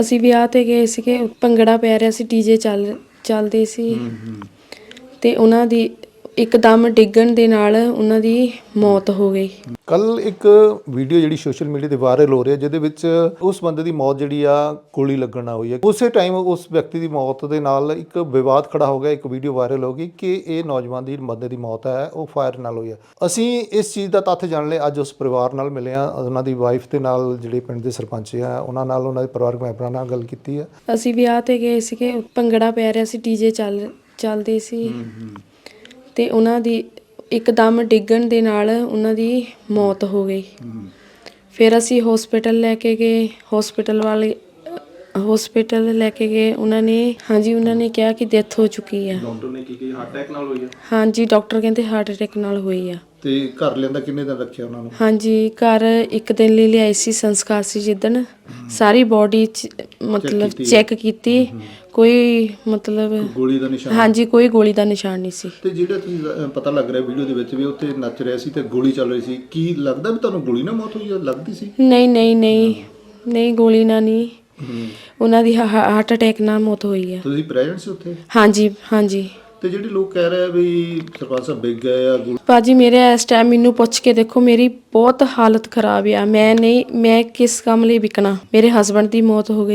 ਅਸੀਂ ਵਿਆਹ ਤੇ ਗਏ ਸੀਗੇ ਭੰਗੜਾ ਪੈ ਰਿਹਾ ਸੀ ਡੀਜੇ ਚੱਲ ਚੱਲਦੇ ਸੀ। ਤੇ ਉਹਨਾਂ ਦੀ ਇੱਕਦਮ ਡਿੱਗਣ ਦੇ ਨਾਲ ਉਹਨਾਂ ਦੀ ਮੌਤ ਹੋ ਗਈ। ਕੱਲ ਇੱਕ ਵੀਡੀਓ ਜਿਹੜੀ ਸੋਸ਼ਲ ਮੀਡੀਆ ਤੇ ਵਾਇਰਲ ਹੋ ਰਹੀ ਹੈ ਜਿਹਦੇ ਵਿੱਚ ਉਸ ਬੰਦੇ ਦੀ ਮੌਤ ਜਿਹੜੀ ਆ ਗੋਲੀ ਲੱਗਣ ਨਾਲ ਹੋਈ ਹੈ। ਉਸੇ ਟਾਈਮ ਉਸ ਵਿਅਕਤੀ ਦੀ ਮੌਤ ਦੇ ਨਾਲ ਇੱਕ ਵਿਵਾਦ ਖੜਾ ਹੋ ਗਿਆ ਇੱਕ ਵੀਡੀਓ ਵਾਇਰਲ ਹੋ ਗਈ ਕਿ ਇਹ ਨੌਜਵਾਨ ਦੀ ਬੰਦੇ ਦੀ ਮੌਤ ਹੈ ਉਹ ਫਾਇਰ ਨਾਲ ਹੋਈ ਹੈ। ਅਸੀਂ ਇਸ ਚੀਜ਼ ਦਾ ਤੱਥ ਜਾਣ ਲਈ ਅੱਜ ਉਸ ਪਰਿਵਾਰ ਨਾਲ ਮਿਲੇ ਆ ਉਹਨਾਂ ਦੀ ਵਾਈਫ ਦੇ ਨਾਲ ਜਿਹੜੇ ਪਿੰਡ ਦੇ ਸਰਪੰਚ ਆ ਉਹਨਾਂ ਨਾਲ ਉਹਨਾਂ ਦੇ ਪਰਿਵਾਰਕ ਮੈਂਬਰਾਂ ਨਾਲ ਗੱਲ ਕੀਤੀ ਹੈ। ਅਸੀਂ ਵਿਆਹ ਤੇ ਗਏ ਸੀਗੇ ਭੰਗੜਾ ਪੈ ਰਿਹਾ ਸੀ ਡੀਜੇ ਚੱਲ ਚੱਲਦੇ ਸੀ। ਤੇ ਉਹਨਾਂ ਦੀ ਇੱਕਦਮ ਡਿੱਗਣ ਦੇ ਨਾਲ ਉਹਨਾਂ ਦੀ ਮੌਤ ਹੋ ਗਈ। ਫਿਰ ਅਸੀਂ ਹਸਪੀਟਲ ਲੈ ਕੇ ਗਏ। ਹਸਪੀਟਲ ਵਾਲੇ ਹਸਪੀਟਲ ਲੈ ਕੇ ਗਏ। ਉਹਨਾਂ ਨੇ ਹਾਂਜੀ ਉਹਨਾਂ ਨੇ ਕਿਹਾ ਕਿ ਡੈਥ ਹੋ ਚੁੱਕੀ ਆ। ਡਾਕਟਰ ਨੇ ਕੀ ਕੀ ਹਾਰਟ ਅਟੈਕ ਨਾਲ ਹੋਈ ਹੈ ਹਾਂਜੀ ਡਾਕਟਰ ਕਹਿੰਦੇ ਹਾਰਟ ਅਟੈਕ ਨਾਲ ਹੋਈ ਆ। ਤੇ ਘਰ ਲਿਆਂਦਾ ਕਿੰਨੇ ਦਿਨ ਰੱਖਿਆ ਉਹਨਾਂ ਨੂੰ? ਹਾਂਜੀ ਘਰ ਇੱਕ ਦਿਨ ਲਈ ਲਿਆਈ ਸੀ ਸੰਸਕਾਰ ਸੀ ਜਿੱਦਣ। ਸਾਰੀ ਬਾਡੀ ਮਤਲਬ ਕੀਤੀ ਹੈ। ਚੈੱਕ ਕੀਤੀ ਕੋਈ ਮਤਲਬ ਗੋਲੀ ਦਾ ਨਿਸ਼ਾਨ? ਹਾਂਜੀ ਕੋਈ ਗੋਲੀ ਦਾ ਨਿਸ਼ਾਨ ਨਹੀਂ ਸੀ। ਤੇ ਜਿਹੜਾ ਤੁਸੀਂ ਅਹ, ਪਤਾ ਲੱਗ ਰਿਹਾ ਵੀਡੀਓ ਦੇ ਵਿੱਚ ਵੀ ਉੱਥੇ ਨੱਚ ਰਿਹਾ ਸੀ ਤੇ ਗੋਲੀ ਚੱਲ ਰਹੀ ਸੀ। ਕੀ ਲੱਗਦਾ ਵੀ ਤੁਹਾਨੂੰ ਗੋਲੀ ਨਾਲ ਮੌਤ ਹੋਈ ਹੈ ਲੱਗਦੀ ਸੀ? ਨਹੀਂ ਨਹੀਂ ਨਹੀਂ। ਨਹੀਂ ਗੋਲੀ ਨਾਲ ਨਹੀਂ। ਉਹਨਾਂ ਦੀ ਹਾਰਟ ਅਟੈਕ ਨਾਲ ਮੌਤ ਹੋਈ ਆ। ਤੁਸੀਂ ਪ੍ਰੈਜ਼ੈਂਟ ਸੀ ਉੱਥੇ? ਹਾਂਜੀ ਹਾਂਜੀ। ਤੇ ਜਿਹੜੇ ਲੋਕ ਕਹਿ ਰਹੇ ਆ ਵੀ ਸਰਪੰਚ ਸਾਹਿਬ ਵਿਗ ਗਏ ਆ ਗੋਲੀ ਬਾਜੀ ਮੇਰੇ ਇਸ ਟਾਈਮ ਮੈਨੂੰ ਪੁੱਛ ਕੇ ਦੇਖੋ ਮੇਰੀ ਬਹੁਤ ਹਾਲਤ ਖਰਾਬ ਆ। ਮੈਂ ਨਹੀਂ ਮੈਂ ਕਿਸ ਕੰਮ ਲਈ ਵਿਕਣਾ? ਮੇਰੇ ਹਸਬੰਡ ਦੀ ਮੌਤ ਹੋ ਗਈ।